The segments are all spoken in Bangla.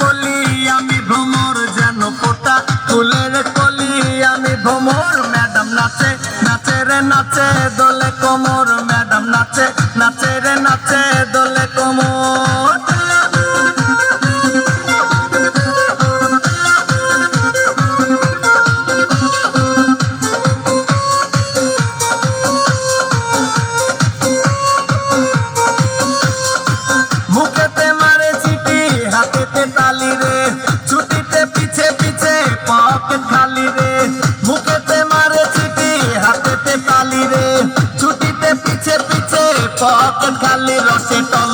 কলি, আমি ভ্রমর যেন পোতা ফুলের কলি, আমি ভ্রমর, ম্যাডাম নাচে নাচে রে নাচে, দোলে কোমর, ম্যাডাম নাচে নাচে রে নাচে, দোলে விட்டால்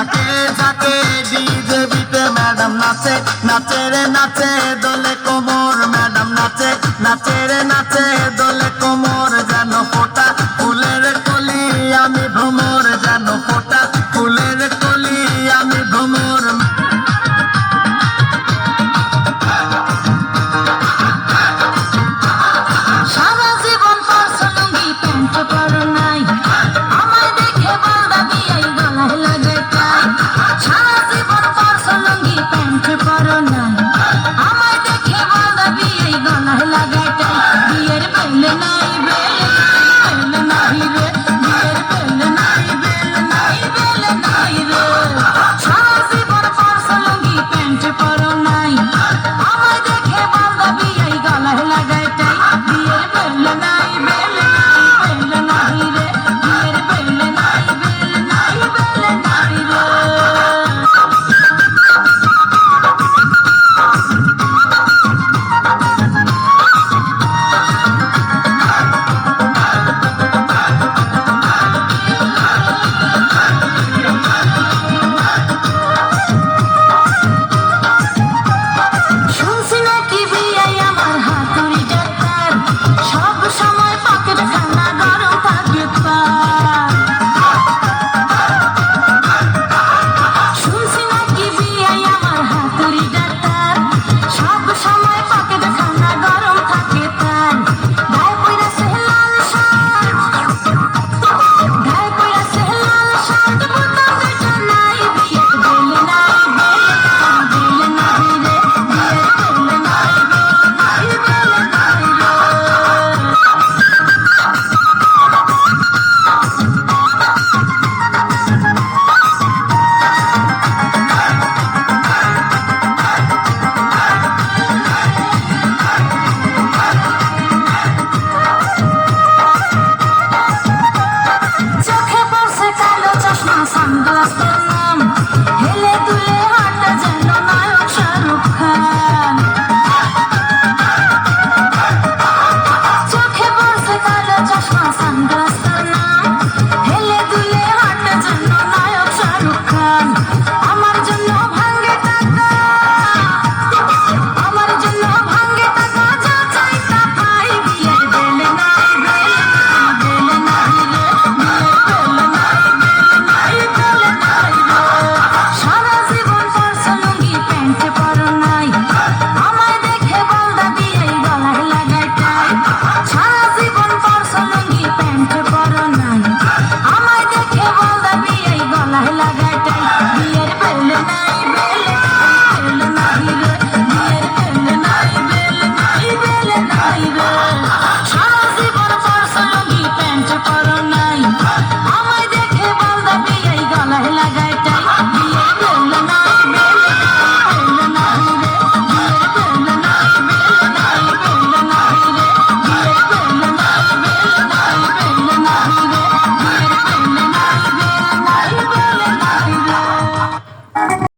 যাকে যাকে বিজেপিতে ম্যাডাম নাচে নাচে রে নাচে, দলে কোমর ম্যাডাম নাচে নাচে রে নাচে, দলে কোমর যেন ফোটা, ফুলের কলি আমি ভ্রমর যেন ফোটা, ফুলের কলি corona.